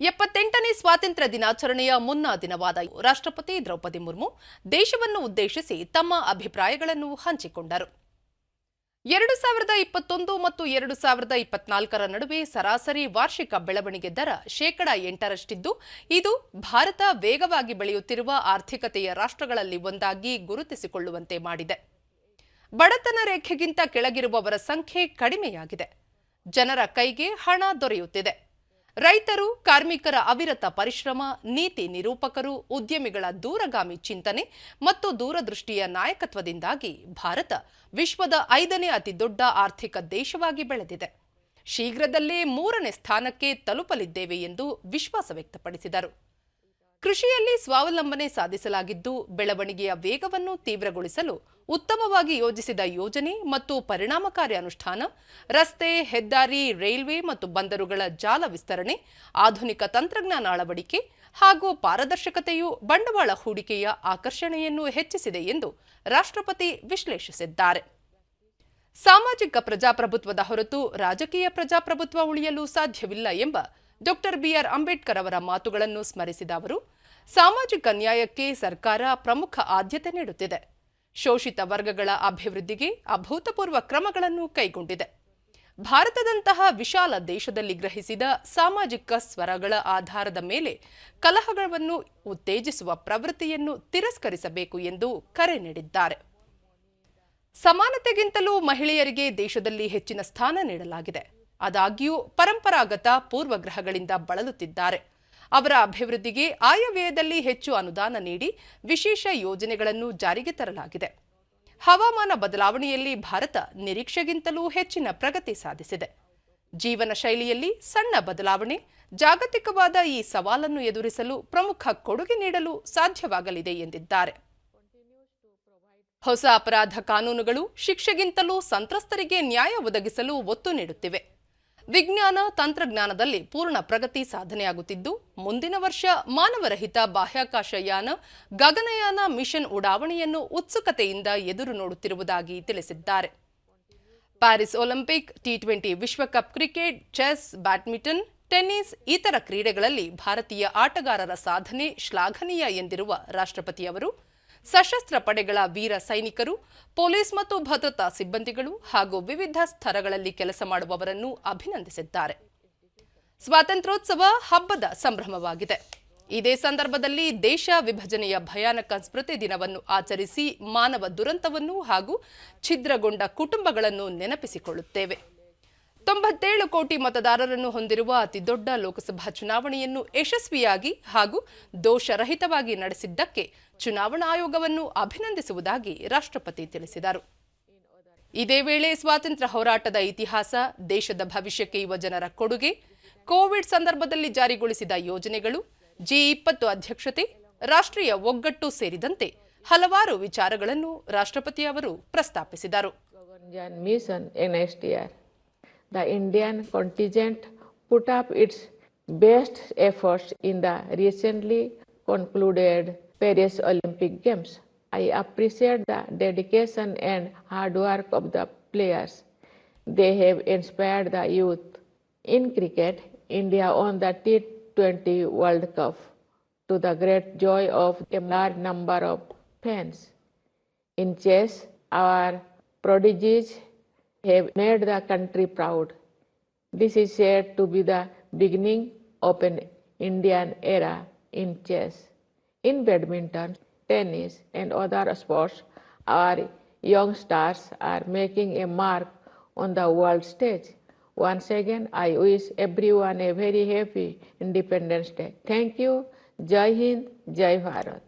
ಎಪ್ಪತ್ತೆಂಟನೇ ಸ್ವಾತಂತ್ರ್ಯ ದಿನಾಚರಣೆಯ ಮುನ್ನಾ ದಿನವಾದ ರಾಷ್ಟ್ರಪತಿ ದ್ರೌಪದಿ ಮುರ್ಮು ದೇಶವನ್ನು ಉದ್ದೇಶಿಸಿ ತಮ್ಮ ಅಭಿಪ್ರಾಯಗಳನ್ನು ಹಂಚಿಕೊಂಡರು. ಎರಡು ಸಾವಿರದ ಇಪ್ಪತ್ತೊಂದು ಮತ್ತು ಎರಡು ಸಾವಿರದ ಇಪ್ಪತ್ನಾಲ್ಕರ ನಡುವೆ ಸರಾಸರಿ ವಾರ್ಷಿಕ ಬೆಳವಣಿಗೆ ದರ ಶೇಕಡ ಎಂಟರಷ್ಟಿದ್ದು, ಇದು ಭಾರತ ವೇಗವಾಗಿ ಬೆಳೆಯುತ್ತಿರುವ ಆರ್ಥಿಕತೆಯ ರಾಷ್ಟ್ರಗಳಲ್ಲಿ ಒಂದಾಗಿ ಗುರುತಿಸಿಕೊಳ್ಳುವಂತೆ ಮಾಡಿದೆ. ಬಡತನ ರೇಖೆಗಿಂತ ಕೆಳಗಿರುವವರ ಸಂಖ್ಯೆ ಕಡಿಮೆಯಾಗಿದೆ. ಜನರ ಕೈಗೆ ಹಣ ದೊರೆಯುತ್ತಿದೆ. ರೈತರು, ಕಾರ್ಮಿಕರ ಅವಿರತ ಪರಿಶ್ರಮ, ನೀತಿ ನಿರೂಪಕರು, ಉದ್ಯಮಿಗಳ ದೂರಗಾಮಿ ಚಿಂತನೆ ಮತ್ತು ದೂರದೃಷ್ಟಿಯ ನಾಯಕತ್ವದಿಂದಾಗಿ ಭಾರತ ವಿಶ್ವದ ಐದನೇ ಅತಿದೊಡ್ಡ ಆರ್ಥಿಕ ದೇಶವಾಗಿ ಬೆಳೆದಿದೆ. ಶೀಘ್ರದಲ್ಲೇ ಮೂರನೇ ಸ್ಥಾನಕ್ಕೆ ತಲುಪಲಿದ್ದೇವೆ ಎಂದು ವಿಶ್ವಾಸ ವ್ಯಕ್ತಪಡಿಸಿದರು. ಕೃಷಿಯಲ್ಲಿ ಸ್ವಾವಲಂಬನೆ ಸಾಧಿಸಲಾಗಿದ್ದು, ಬೆಳವಣಿಗೆಯ ವೇಗವನ್ನು ತೀವ್ರಗೊಳಿಸಲು ಉತ್ತಮವಾಗಿ ಯೋಜಿಸಿದ ಯೋಜನೆ ಮತ್ತು ಪರಿಣಾಮಕಾರಿ ಅನುಷ್ಠಾನ, ರಸ್ತೆ, ಹೆದ್ದಾರಿ, ರೈಲ್ವೆ ಮತ್ತು ಬಂದರುಗಳ ಜಾಲ ವಿಸ್ತರಣೆ, ಆಧುನಿಕ ತಂತ್ರಜ್ಞಾನ ಅಳವಡಿಕೆ ಹಾಗೂ ಪಾರದರ್ಶಕತೆಯು ಬಂಡವಾಳ ಹೂಡಿಕೆಯ ಆಕರ್ಷಣೆಯನ್ನು ಹೆಚ್ಚಿಸಿದೆ ಎಂದು ರಾಷ್ಟ್ರಪತಿ ವಿಶ್ಲೇಷಿಸಿದ್ದಾರೆ. ಸಾಮಾಜಿಕ ಪ್ರಜಾಪ್ರಭುತ್ವದ ಹೊರತು ರಾಜಕೀಯ ಪ್ರಜಾಪ್ರಭುತ್ವ ಉಳಿಯಲು ಸಾಧ್ಯವಿಲ್ಲ ಎಂಬ ಡಾಕ್ಟರ್ ಬಿಆರ್ ಅಂಬೇಡ್ಕರ್ ಅವರ ಮಾತುಗಳನ್ನು ಸ್ಮರಿಸಿದ ಅವರು ಸಾಮಾಜಿಕ ನ್ಯಾಯಕ್ಕೆ ಸರ್ಕಾರ ಪ್ರಮುಖ ಆದ್ಯತೆ ನೀಡುತ್ತಿದೆ. ಶೋಷಿತ ವರ್ಗಗಳ ಅಭಿವೃದ್ಧಿಗೆ ಅಭೂತಪೂರ್ವ ಕ್ರಮಗಳನ್ನು ಕೈಗೊಂಡಿದೆ. ಭಾರತದಂತಹ ವಿಶಾಲ ದೇಶದಲ್ಲಿ ಗ್ರಹಿಸಿದ ಸಾಮಾಜಿಕ ಸ್ವರಗಳ ಆಧಾರದ ಮೇಲೆ ಕಲಹಗಳನ್ನು ಉತ್ತೇಜಿಸುವ ಪ್ರವೃತ್ತಿಯನ್ನು ತಿರಸ್ಕರಿಸಬೇಕು ಎಂದು ಕರೆ ನೀಡಿದ್ದಾರೆ. ಸಮಾನತೆಗಿಂತಲೂ ಮಹಿಳೆಯರಿಗೆ ದೇಶದಲ್ಲಿ ಹೆಚ್ಚಿನ ಸ್ಥಾನ ನೀಡಲಾಗಿದೆ. ಆದಾಗ್ಯೂ ಪರಂಪರಾಗತ ಪೂರ್ವಗ್ರಹಗಳಿಂದ ಬಳಲುತ್ತಿದ್ದಾರೆ. ಅವರ ಅಭಿವೃದ್ಧಿಗೆ ಆಯವ್ಯಯದಲ್ಲಿ ಹೆಚ್ಚು ಅನುದಾನ ನೀಡಿ ವಿಶೇಷ ಯೋಜನೆಗಳನ್ನು ಜಾರಿಗೆ ತರಲಾಗಿದೆ. ಹವಾಮಾನ ಬದಲಾವಣೆಯಲ್ಲಿ ಭಾರತ ನಿರೀಕ್ಷೆಗಿಂತಲೂ ಹೆಚ್ಚಿನ ಪ್ರಗತಿ ಸಾಧಿಸಿದೆ. ಜೀವನ ಶೈಲಿಯಲ್ಲಿ ಸಣ್ಣ ಬದಲಾವಣೆ, ಜಾಗತಿಕವಾದ ಈ ಸವಾಲನ್ನು ಎದುರಿಸಲು ಪ್ರಮುಖ ಕೊಡುಗೆ ನೀಡಲು ಸಾಧ್ಯವಾಗಲಿದೆ ಎಂದಿದ್ದಾರೆ. ಹೊಸ ಅಪರಾಧ ಕಾನೂನುಗಳು ಶಿಕ್ಷೆಗಿಂತಲೂ ಸಂತ್ರಸ್ತರಿಗೆ ನ್ಯಾಯ ಒದಗಿಸಲು ಒತ್ತು ನೀಡುತ್ತಿವೆ. ವಿಜ್ಞಾನ ತಂತ್ರಜ್ಞಾನದಲ್ಲಿ ಪೂರ್ಣ ಪ್ರಗತಿ ಸಾಧನೆಯಾಗುತ್ತಿದ್ದು, ಮುಂದಿನ ವರ್ಷ ಮಾನವರಹಿತ ಬಾಹ್ಯಾಕಾಶ ಯಾನ ಗಗನಯಾನ ಮಿಷನ್ ಉಡಾವಣೆಯನ್ನು ಉತ್ಸುಕತೆಯಿಂದ ಎದುರು ನೋಡುತ್ತಿರುವುದಾಗಿ ತಿಳಿಸಿದ್ದಾರೆ. ಪ್ಯಾರಿಸ್ ಒಲಿಂಪಿಕ್ ಟಿ ಟ್ವೆಂಟಿ ವಿಶ್ವಕಪ್ ಕ್ರಿಕೆಟ್, ಚೆಸ್, ಬ್ಯಾಡ್ಮಿಂಟನ್, ಟೆನ್ನಿಸ್ ಇತರ ಕ್ರೀಡೆಗಳಲ್ಲಿ ಭಾರತೀಯ ಆಟಗಾರರ ಸಾಧನೆ ಶ್ಲಾಘನೀಯ ಎಂದಿರುವ ರಾಷ್ಟ್ರಪತಿಯವರು ಸಶಸ್ತ್ರ ಪಡೆಗಳ ವೀರ ಸೈನಿಕರು, ಪೊಲೀಸ್ ಮತ್ತು ಭದ್ರತಾ ಸಿಬ್ಬಂದಿಗಳು ಹಾಗೂ ವಿವಿಧ ಸ್ತರಗಳಲ್ಲಿ ಕೆಲಸ ಮಾಡುವವರನ್ನು ಅಭಿನಂದಿಸಿದ್ದಾರೆ. ಸ್ವಾತಂತ್ರ್ಯೋತ್ಸವ ಹಬ್ಬದ ಸಂಭ್ರಮವಾಗಿದೆ. ಇದೇ ಸಂದರ್ಭದಲ್ಲಿ ದೇಶ ವಿಭಜನೆಯ ಭಯಾನಕ ಸ್ಮೃತಿ ದಿನವನ್ನು ಆಚರಿಸಿ ಮಾನವ ದುರಂತವನ್ನು ಹಾಗೂ ಛಿದ್ರಗೊಂಡ ಕುಟುಂಬಗಳನ್ನು ನೆನಪಿಸಿಕೊಳ್ಳುತ್ತೇವೆ. ತೊಂಬತ್ತೇಳು ಕೋಟಿ ಮತದಾರರನ್ನು ಹೊಂದಿರುವ ಅತಿದೊಡ್ಡ ಲೋಕಸಭಾ ಚುನಾವಣೆಯನ್ನು ಯಶಸ್ವಿಯಾಗಿ ಹಾಗೂ ದೋಷರಹಿತವಾಗಿ ನಡೆಸಿದ್ದಕ್ಕೆ ಚುನಾವಣಾ ಆಯೋಗವನ್ನು ಅಭಿನಂದಿಸುವುದಾಗಿ ರಾಷ್ಟ್ರಪತಿ ತಿಳಿಸಿದರು. ಇದೇ ವೇಳೆ ಸ್ವಾತಂತ್ರ್ಯ ಹೋರಾಟದ ಇತಿಹಾಸ, ದೇಶದ ಭವಿಷ್ಯಕ್ಕೆ ಯುವ ಜನರ ಕೊಡುಗೆ, ಕೋವಿಡ್ ಸಂದರ್ಭದಲ್ಲಿ ಜಾರಿಗೊಳಿಸಿದ ಯೋಜನೆಗಳು, ಜಿ ಇಪ್ಪತ್ತು ಅಧ್ಯಕ್ಷತೆ, ರಾಷ್ಟ್ರೀಯ ಒಗ್ಗಟ್ಟು ಸೇರಿದಂತೆ ಹಲವಾರು ವಿಚಾರಗಳನ್ನು ರಾಷ್ಟ್ರಪತಿ ಅವರು ಪ್ರಸ್ತಾಪಿಸಿದರು. The Indian contingent put up its best efforts in the recently concluded Paris Olympic Games. I appreciate the dedication and hard work of the players. They have inspired the youth. In cricket, India won the T20 World Cup to the great joy of a large number of fans. In chess, our prodigies have made the country proud. This is said to be the beginning of an Indian era in chess. In badminton, tennis, and other sports, our young stars are making a mark on the world stage. Once again, I wish everyone a very happy Independence Day. Thank you. Jai Hind, Jai Bharat.